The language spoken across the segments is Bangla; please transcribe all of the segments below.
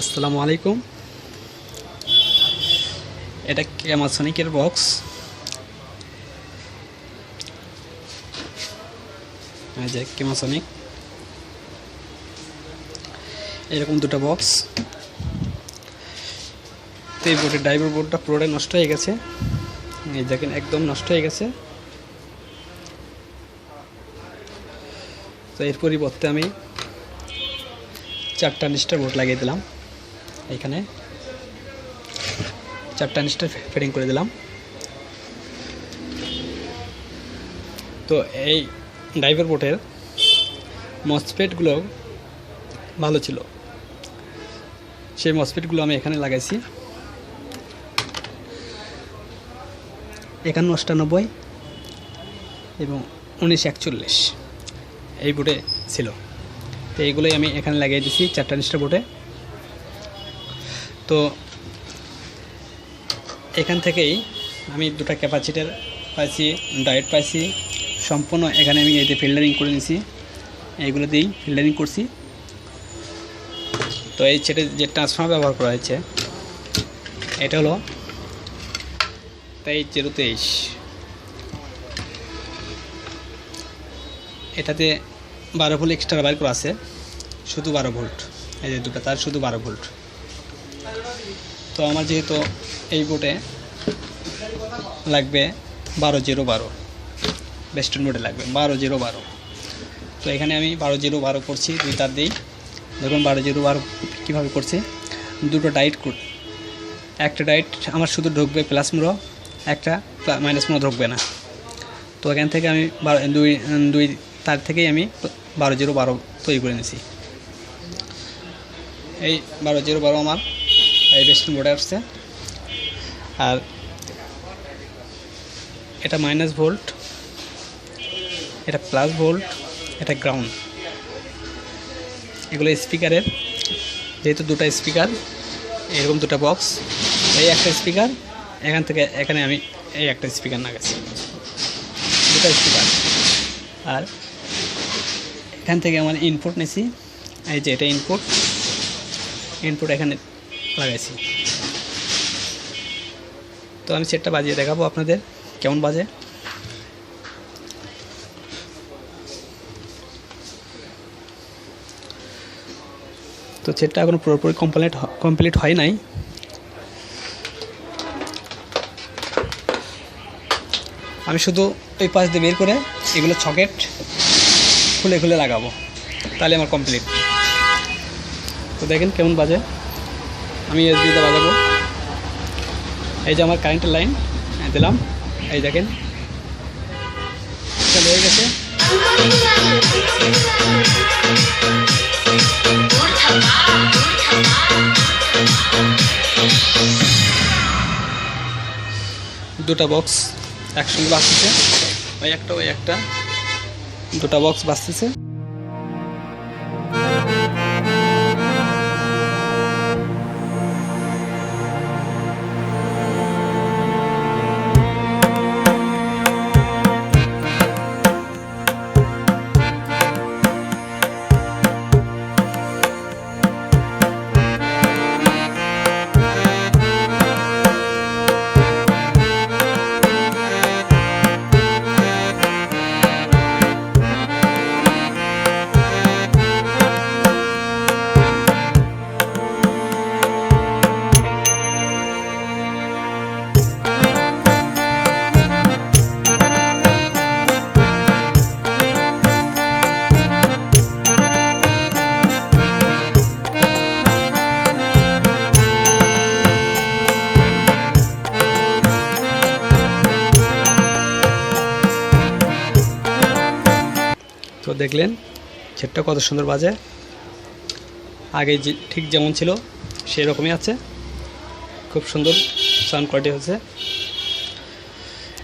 আসসালামু আলাইকুম। এটা ক্যামাসনিকের বক্স? ক্যামাসনিক এরকম দুটো বক্স। তো এই বোর্ডের ড্রাইভার বোর্ডটা পুরোটাই নষ্ট হয়ে গেছে। এই দেখেন, একদম নষ্ট হয়ে গেছে। তো এর পরিবর্তে আমি চারটা নিস্টার বোর্ড লাগিয়ে দিলাম। এখানে চারটা নিস্টার ফিটিং করে দিলাম। তো এই ড্রাইভার বোর্ডের মসপেটগুলো ভালো ছিল। সেই মসপেটগুলো আমি এখানে লাগাইছি। একান্ন অষ্টানব্বই এবং উনিশ একচল্লিশ। এই বোর্ডে ছিল। তো এইগুলোই আমি এখানে লাগিয়ে দিছি চারটা নিষ্ঠা বোর্ডে তো এখান থেকেই আমি দুটো ক্যাপাসিটার পাইছি ডায়েট পাইছি। সম্পূর্ণ এখানে আমি যে ফিল্টারিং করে নিছি, এইগুলো দিয়েই ফিল্টারিং করছি। তো এই সেটে যে ট্রান্সফর্মার ব্যবহার করা হয়েছে, এটা হলো তেইশ জিরো তেইশ। এটাতে বারো ভোল্ট এক্সট্রা ব্যবহার করা আছে, শুধু বারো ভোল্ট। এই যে দুটো, তার শুধু বারো ভোল্ট। তো আমার যেহেতু এই বোর্ডে লাগবে বারো জিরো বারো। বেস্টার্ন বোর্ডে লাগবে বারো জিরো বারো। তো এখানে আমি বারো জিরো বারো করছি, দুই তার দিই। দেখুন বারো জিরো বারো কীভাবে করছি। দুটো ডাইট একটা ডাইট আমার শুধু ঢুকবে প্লাস মুড়ো একটা মাইনাস মুড়ো ঢুকবে না। তো এখান থেকে আমি বারো, দুই দুই তার থেকেই আমি বারো জিরো বারো তৈরি করে নিয়েছি এই বারো জিরো বারো আমার এই বেস্টার্ন বোর্ডে আসছে। আর এটা মাইনাস ভোল্ট এটা প্লাস ভোল্ট এটা গ্রাউন্ড এগুলো স্পিকারের যেহেতু দুটো স্পিকার এরকম দুটো বক্স এই একটা স্পিকার এখান থেকে এখানে আমি এই একটা স্পিকার লাগাচ্ছি। দুটো স্পিকার আর এখান থেকে আমার ইনপুট নিয়েছি এই যে এটা ইনপুট ইনপুট এখানে লাগাইছি তো আমি সেটটা বাজিয়ে দেখাবো আপনাদের, কেমন বাজে? তো সেটটা এখনও পুরোপুরি কমপ্লিট কমপ্লিট হয় নাই। আমি শুধু ওই পাশ দিয়ে বের করে এগুলো ছকেট খুলে খুলে লাগাবো। তাহলে আমার কমপ্লিট তো দেখেন কেমন বাজে। আমি এসবিতে বাজাবো। এই যে আমার কারেন্টের লাইন দিলাম। এই দেখেন। চলে হয়ে গেছে। দুটা বক্স একসঙ্গে বাঁচতেছে ওই একটা ওই একটা। দুটা বক্স বাঁচতেছে দেখলেন ছেটটা কত সুন্দর বাজে। আগে যে ঠিক যেমন ছিল সেই রকমই আছে। খুব সুন্দর সাউন্ড কোয়ালিটি হয়েছে।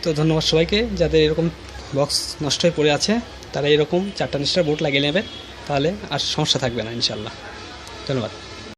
তো ধন্যবাদ সবাইকে, যাদের এরকম বক্স নষ্ট হয়ে পড়ে আছে, তারা এরকম চারটা নিষ্ঠার বোর্ড লাগিয়ে নেবে তাহলে আর সমস্যা থাকবে না ইনশাল্লাহ ধন্যবাদ।